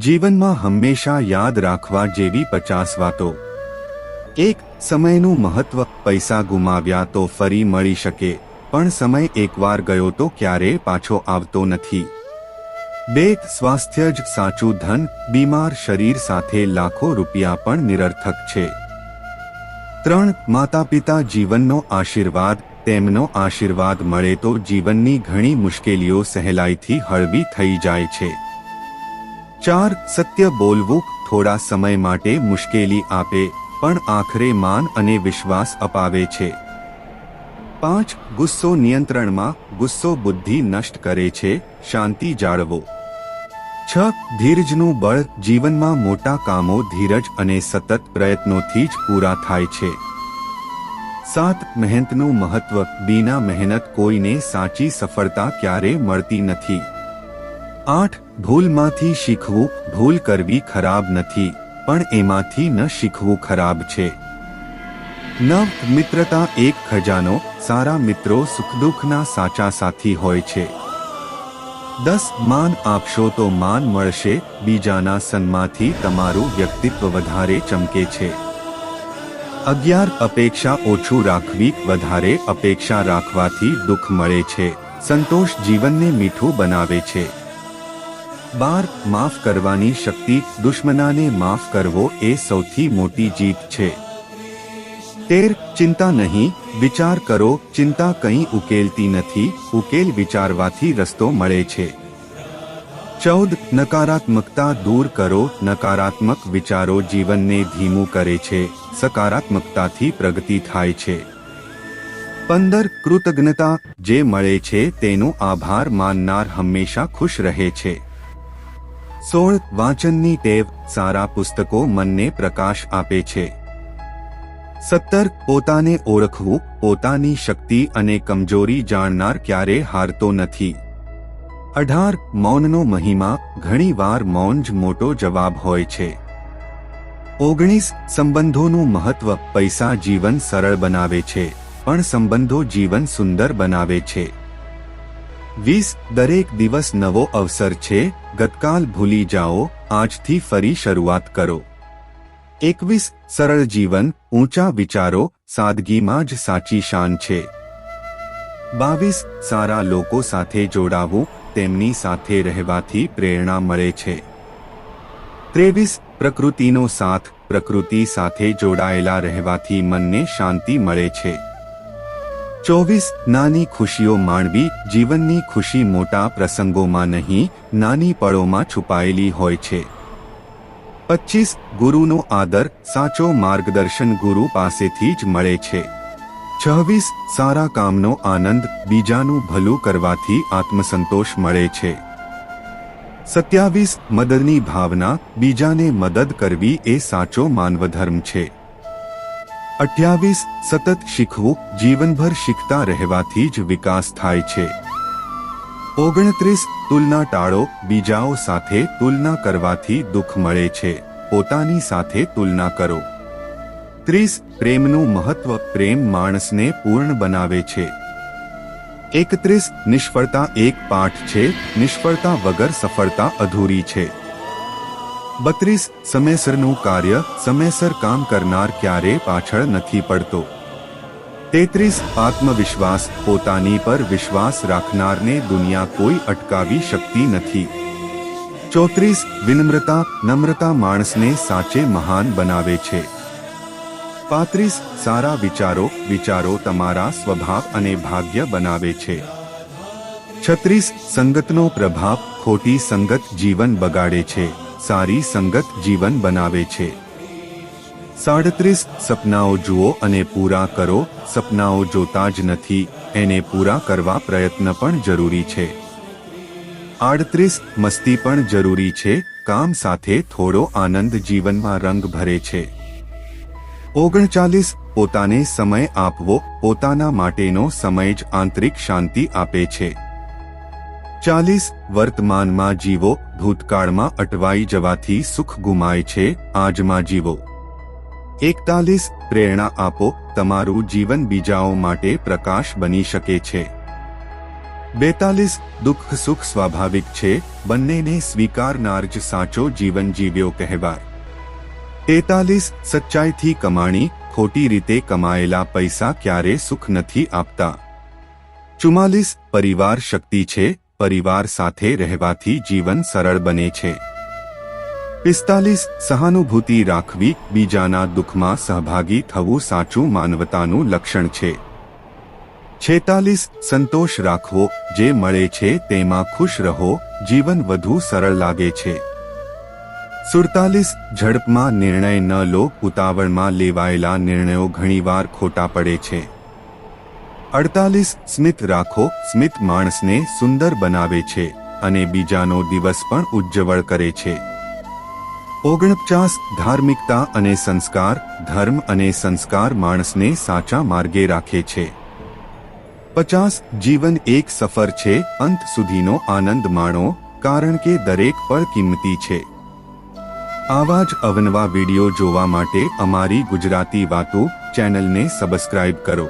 જીવનમાં હંમેશા યાદ રાખવા જેવી પચાસ વાતો. એક, સમયનું મહત્વ, પૈસા ગુમાવ્યા તો ફરી મળી શકે, પણ સમય એકવાર ગયો તો ક્યારેય પાછો આવતો નથી. બે, સ્વાસ્થ્ય જ સાચું ધન, બીમાર શરીર સાથે લાખો રૂપિયા પણ નિરર્થક છે. ત્રણ માતા પિતા જીવનનો આશીર્વાદ, તેમનો આશીર્વાદ મળે તો જીવનની ઘણી મુશ્કેલીઓ સહેલાઈથી હળવી થઈ જાય છે. ચાર સત્ય બોલવું થોડા સમય માટે મુશ્કેલી આપે, પણ આખરે માન અને વિશ્વાસ અપાવે છે. પાંચ, ગુસ્સો નિયંત્રણમાં ગુસ્સો બુદ્ધિ નષ્ટ કરે છે, શાંતિ જાળવો. છ, ધીરજનું બળ જીવનમાં મોટા કામો ધીરજ અને સતત પ્રયત્નોથી જ પૂરા થાય છે. સાત, મહેનતનું મહત્વ, બીના મહેનત કોઈને સાચી સફળતા ક્યારે મળતી નથી. આઠ ભૂલમાંથી શીખવું, ભૂલ કરવી ખરાબ નથી, પણ એમાંથી ન શીખવું ખરાબ છે. નવ, મિત્રતા એક ખજાનો, સારા મિત્રો સુખદુઃખના સાચા સાથી હોય છે. દસ, માન આપશો તો માન મળશે, બીજાના સન્માથી તમારું વ્યક્તિત્વ વધારે ચમકે છે. અગિયાર, અપેક્ષા ઓછું રાખવી, વધારે અપેક્ષા રાખવાથી દુઃખ મળે છે. સંતોષ જીવનને મીઠું બનાવે છે. બાર, માફ કરવાની શક્તિ, દુશ્મનાને માફ કરવો એ સૌથી મોટી જીત છે. તેર, ચિંતા નહીં, વિચાર કરો, ચિંતા કંઈ ઉકેલતી નથી, ઉકેલ વિચારવાથી રસ્તો મળે છે. ચૌદ, નકારાત્મકતા દૂર કરો, નકારાત્મક વિચારો જીવનને ધીમું કરે છે, સકારાત્મકતાથી પ્રગતિ થાય છે. પંદર, કૃતજ્ઞતા જે મળે છે તેનો આભાર માનનાર હંમેશા ખુશ રહે છે. સોળ વાંચનની ટેવ સારા પુસ્તકો મનને પ્રકાશ આપે છે. સત્તર, પોતાને ઓળખવું, પોતાની શક્તિ અને કમજોરી જાણનાર ક્યારે હારતો નથી. અઢાર, મૌનનો મહિમા, ઘણીવાર મૌન જ મોટો જવાબ હોય છે. ઓગણીસ, સંબંધોનું મહત્વ પૈસા જીવન સરળ બનાવે છે, પણ સંબંધો જીવન સુંદર બનાવે છે. વીસ દરેક દિવસ નવો અવસર છે, ગતકાલ ભૂલી જાઓ, આજથી ફરી શરૂઆત કરો. એકવીસ, સરળ જીવન, ઊંચા વિચારો, સાદગીમાં જ સાચી શાન છે. બાવીસ, સારા લોકો સાથે જોડાવું, તેમની સાથે રહેવાથી પ્રેરણા મળે છે. ત્રેવીસ, પ્રકૃતિનો સાથ, પ્રકૃતિ સાથે જોડાયેલા રહેવાથી મનને શાંતિ મળે છે. ચોવીસ નાની ખુશીઓ માણવી જીવનની ખુશી મોટા પ્રસંગોમાં નહીં, નાની પળોમાં છુપાયેલી હોય છે. પચીસ ગુરુનો આદર, સાચો માર્ગદર્શન ગુરુ પાસેથી જ મળે છે. છવ્વીસ, સારા કામનો આનંદ, બીજાનું ભલું કરવાથી આત્મસંતોષ મળે છે. સત્યાવીસ, મદદની ભાવના, બીજાને મદદ કરવી એ સાચો માનવધર્મ છે. અઠ્યાવીસ સતત શીખવું, જીવનભર શીખતા રહેવાથી જ વિકાસ થાય છે. ઓગણત્રીસ તુલના ટાળો, બીજાઓ સાથે તુલના કરવાથી દુઃખ મળે છે. પોતાની સાથે તુલના કરો. ત્રીસ પ્રેમનું મહત્વ, પ્રેમ માણસને પૂર્ણ બનાવે છે. એકત્રીસ નિષ્ફળતા એક પાઠ છે, નિષ્ફળતા વગર સફળતા અધૂરી છે. બત્રીસ સમયસરનું કાર્ય, સમયસર કામ કરનાર ક્યારે પાછળ નથી પડતો. તેત્રીસ આત્મવિશ્વાસ પોતાની પર વિશ્વાસ રાખનારને દુનિયા કોઈ અટકાવી શકતી નથી. ચોત્રીસ વિનમ્રતા, નમ્રતા માણસને સાચે મહાન બનાવે છે. પાંત્રીસ સારા વિચારો વિચારો તમારા સ્વભાવ અને ભાગ્ય બનાવે છે. છત્રીસ સંગતનો પ્રભાવ ખોટી સંગત જીવન બગાડે છે. સારી સંગત જીવન બનાવે છે. સાડત્રીસ સપનાઓ જુઓ અને પૂરા કરો. સપનાઓ જોતા જ નથી. એને પૂરા કરવા પ્રયત્ન પણ જરૂરી છે. આડત્રીસ મસ્તી પણ જરૂરી છે. કામ સાથે થોડો આનંદ જીવનમાં રંગ ભરે છે. ઓગણચાલીસ પોતાને સમય આપવો પોતાના માટેનો સમય જ આંતરિક શાંતિ આપે છે. ચાલીસ વર્તમાનમાં જીવો ભૂતકાળમાં અટવાઈ જવાથી સુખ ગુમાય છે, આજમાં જીવો. એકતાલીસ પ્રેરણા આપો, તમારું જીવન બીજાઓ માટે પ્રકાશ બની શકે છે. બેતાલીસ દુઃખ સુખ સ્વાભાવિક છે, બંનેને સ્વીકારનાર જ સાચો જીવન જીવ્યો કહેવાય. તેતાલીસ સચ્ચાઈથી કમાણી, ખોટી રીતે કમાયેલા પૈસા ક્યારે સુખ નથી આપતા. ચુમ્માલીસ પરિવાર શક્તિ છે પરિવાર સાથે રહેવાથી જીવન સરળ બને છે. પિસ્તાલીસ, સહાનુભૂતિ રાખવી બીજાના દુઃખમાં સહભાગી થવું સાચું માનવતાનું લક્ષણ છે. છેતાલીસ, સંતોષ રાખવો જે મળે છે તેમાં ખુશ રહો, જીવન વધુ સરળ લાગે છે. સુડતાલીસ, ઝડપમાં નિર્ણય ન લો, ઉતાવળમાં લેવાયેલા નિર્ણયો ઘણીવાર ખોટા પડે છે. અડતાલીસ સ્મિત રાખો, સ્મિત માણસને સુંદર બનાવે છે અને બીજાનો દિવસ પણ ઉજ્જવળ કરે છે. ઓગણપચાસ ધાર્મિકતા અને સંસ્કાર, ધર્મ અને સંસ્કાર માણસને સાચા માર્ગે રાખે છે. પચાસ જીવન એક સફર છે, અંત સુધીનો આનંદ માણો, કારણ કે દરેક પળ કિંમતી છે. આવા જ અવનવા વીડિયો જોવા માટે અમારી ગુજરાતી વાતો ચેનલને સબસ્ક્રાઇબ કરો.